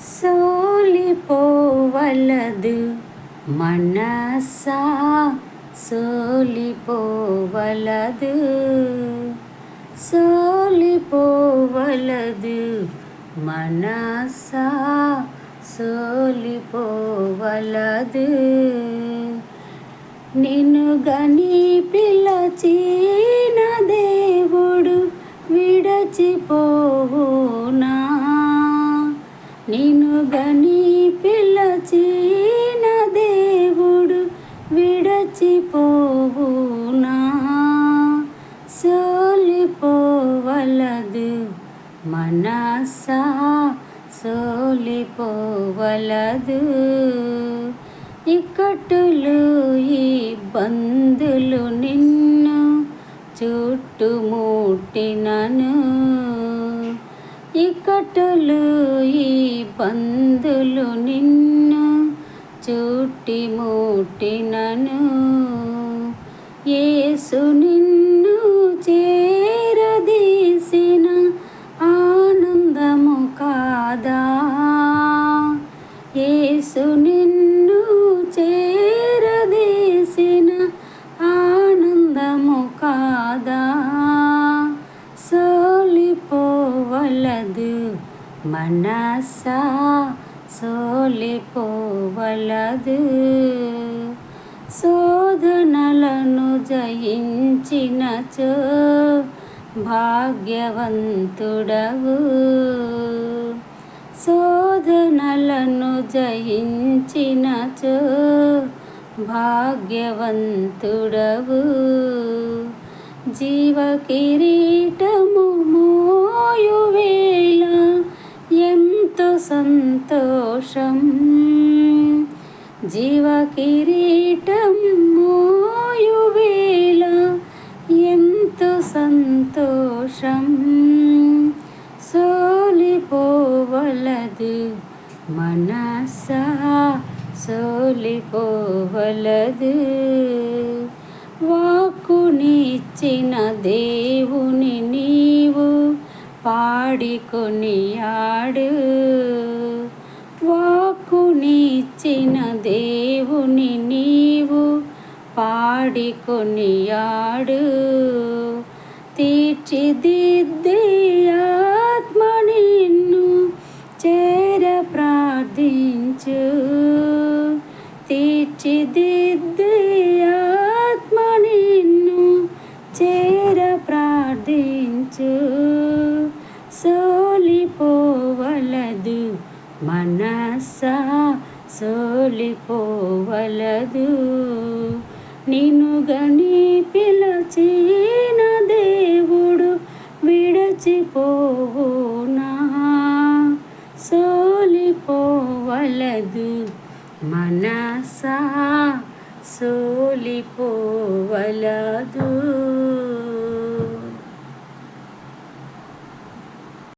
సోలిపోవలదు. మనసా సోలిపోవలదు. సోలిపోవలదు. మనసా సోలిపోవలదు. నిన్ను గని పిలచిన గని పిలచిన దేవుడు విడచిపోవునా? సోలిపోవలదు మనసా? సోలిపోవలదు ఇక్కట్టులు ఇబ్బందులు నిన్ను చుట్టుముట్టినను. ఇక్కట్టులు ఇబ్బందులు నిన్ను చుట్టి ముట్టినను. ఏసు నిన్ను చేరదీసిన ఆనందము కాదా? ఏసు నిన్ను చేరదీసిన ఆనందము కాదా? మనసా సోలిపోవలదు. శోధనలను జయించినచో భాగ్యవంతుడవు. శోధనలను జయించినచో భాగ్యవంతుడవు. జీవ కిరీటము సంతోషం. జీవ కిరీటం మోయువేళ ఎంతో సంతోషం. సోలిపోవలదు మనసా సోలిపోవలదు. వాక్కునిచ్చిన దేవుని నీవు పాడికొని ఆడు. ఇచ్చిన దేవుని నీవు పాడికొని ఆడు తీర్చిదిద్దే ఆత్మ నిన్ను చేర ప్రార్థించు. తీర్చిదిద్దే ఆత్మ నిన్ను చేర ప్రార్థించు. సోలిపోవలదు మనసా సోలిపోవలదు. నిన్ను గని పిలచిన దేవుడు విడచిపోవునా? సోలిపోవలదు మనసా సోలిపోవలదు.